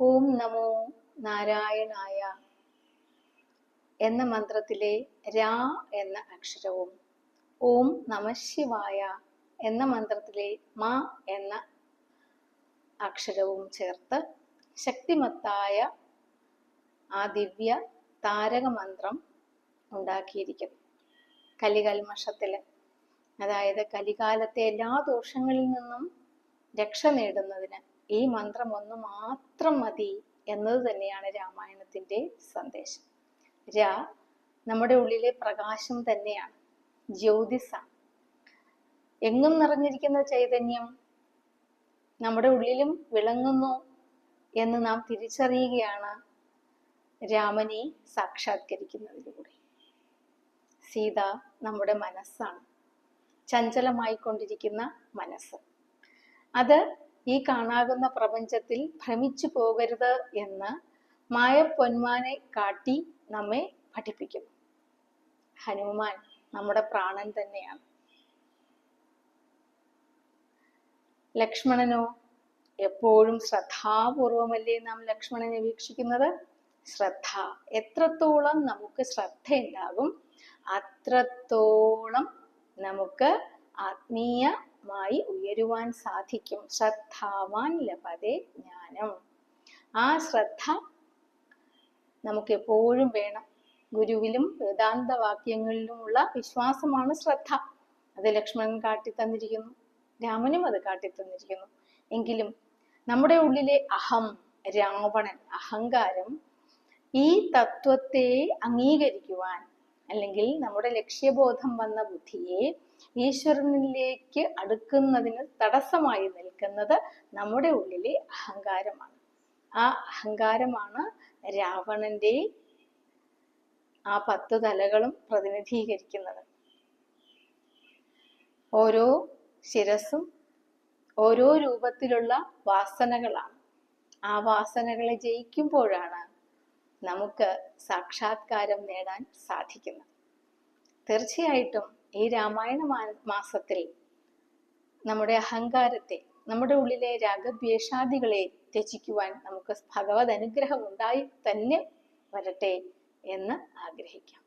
ഓം നമോ നാരായണായ എന്ന മന്ത്രത്തിലെ രാ എന്ന അക്ഷരവും ഓം നമശിവായ എന്ന മന്ത്രത്തിലെ മ എന്ന അക്ഷരവും ചേർത്ത് ശക്തിമത്തായ ആ ദിവ്യ താരക മന്ത്രം ഉണ്ടാക്കിയിരിക്കുന്നു. കലികൽമഷത്തിൽ അതായത് കലികാലത്തെ എല്ലാ ദോഷങ്ങളിൽ നിന്നും രക്ഷ നേടുന്നതിന് ഈ മന്ത്രം ഒന്ന് മാത്രം മതി എന്നത് തന്നെയാണ് രാമായണത്തിന്റെ സന്ദേശം. രാ നമ്മുടെ ഉള്ളിലെ പ്രകാശം തന്നെയാണ് ജ്യോതിസാണ് എങ്ങും നിറഞ്ഞിരിക്കുന്ന ചൈതന്യം നമ്മുടെ ഉള്ളിലും വിളങ്ങുന്നു എന്ന് നാം തിരിച്ചറിയുകയാണ് രാമനെ സാക്ഷാത്കരിക്കുന്നതിലൂടെ. സീത നമ്മുടെ മനസ്സാണ് ചഞ്ചലമായിക്കൊണ്ടിരിക്കുന്ന മനസ്സ്. അത് ഈ കാണാകുന്ന പ്രപഞ്ചത്തിൽ ഭ്രമിച്ചു പോകരുത് എന്ന് മായ പൊന്മാനെ കാട്ടി നമ്മെ പഠിപ്പിക്കും. ഹനുമാൻ നമ്മുടെ പ്രാണൻ തന്നെയാണ്. ലക്ഷ്മണനോ എപ്പോഴും ശ്രദ്ധാപൂർവമല്ലേ നാം ലക്ഷ്മണനെ വീക്ഷിക്കുന്നത്? ശ്രദ്ധ. എത്രത്തോളം നമുക്ക് ശ്രദ്ധ ശ്രദ്ധയുണ്ടാകും അത്രത്തോളം നമുക്ക് ആത്മീയമായി ഉയരുവാൻ സാധിക്കും. ശ്രദ്ധാവാൻ ലഭതെ ജ്ഞാനം. ആ ശ്രദ്ധ നമുക്ക് എപ്പോഴും വേണം. ഗുരുവിലും വേദാന്ത വാക്യങ്ങളിലുമുള്ള വിശ്വാസമാണ് ശ്രദ്ധ. അത് ലക്ഷ്മണൻ കാട്ടിത്തന്നിരിക്കുന്നു. രാമനും അത് കാട്ടിത്തന്നിരിക്കുന്നു. എങ്കിലും നമ്മുടെ ഉള്ളിലെ അഹം രാവണൻ അഹങ്കാരം ഈ തത്വത്തെ അംഗീകരിക്കുവാൻ അല്ലെങ്കിൽ നമ്മുടെ ലക്ഷ്യബോധം വന്ന ബുദ്ധിയെ ഈശ്വരനിലേക്ക് അടുക്കുന്നതിന് തടസ്സമായി നിൽക്കുന്നത് നമ്മുടെ ഉള്ളിലെ അഹങ്കാരമാണ്. ആ അഹങ്കാരമാണ് രാവണന്റെ ആ പത്ത് തലകളും പ്രതിനിധീകരിക്കുന്നത്. ഓരോ ശിരസും ഓരോ രൂപത്തിലുള്ള വാസനകളാണ്. ആ വാസനകളെ ജയിക്കുമ്പോഴാണ് നമുക്ക് സാക്ഷാത്കാരം നേടാൻ സാധിക്കുന്നത് തീർച്ചയായിട്ടും ഈ രാമായണ മാസത്തിൽ നമ്മുടെ അഹങ്കാരത്തെ നമ്മുടെ ഉള്ളിലെ രാഗദ്വേഷാദികളെ ത്യജിക്കുവാൻ നമുക്ക് ഭഗവത് അനുഗ്രഹം ഉണ്ടായി തന്നെ വരട്ടെ എന്ന് ആഗ്രഹിക്കാം.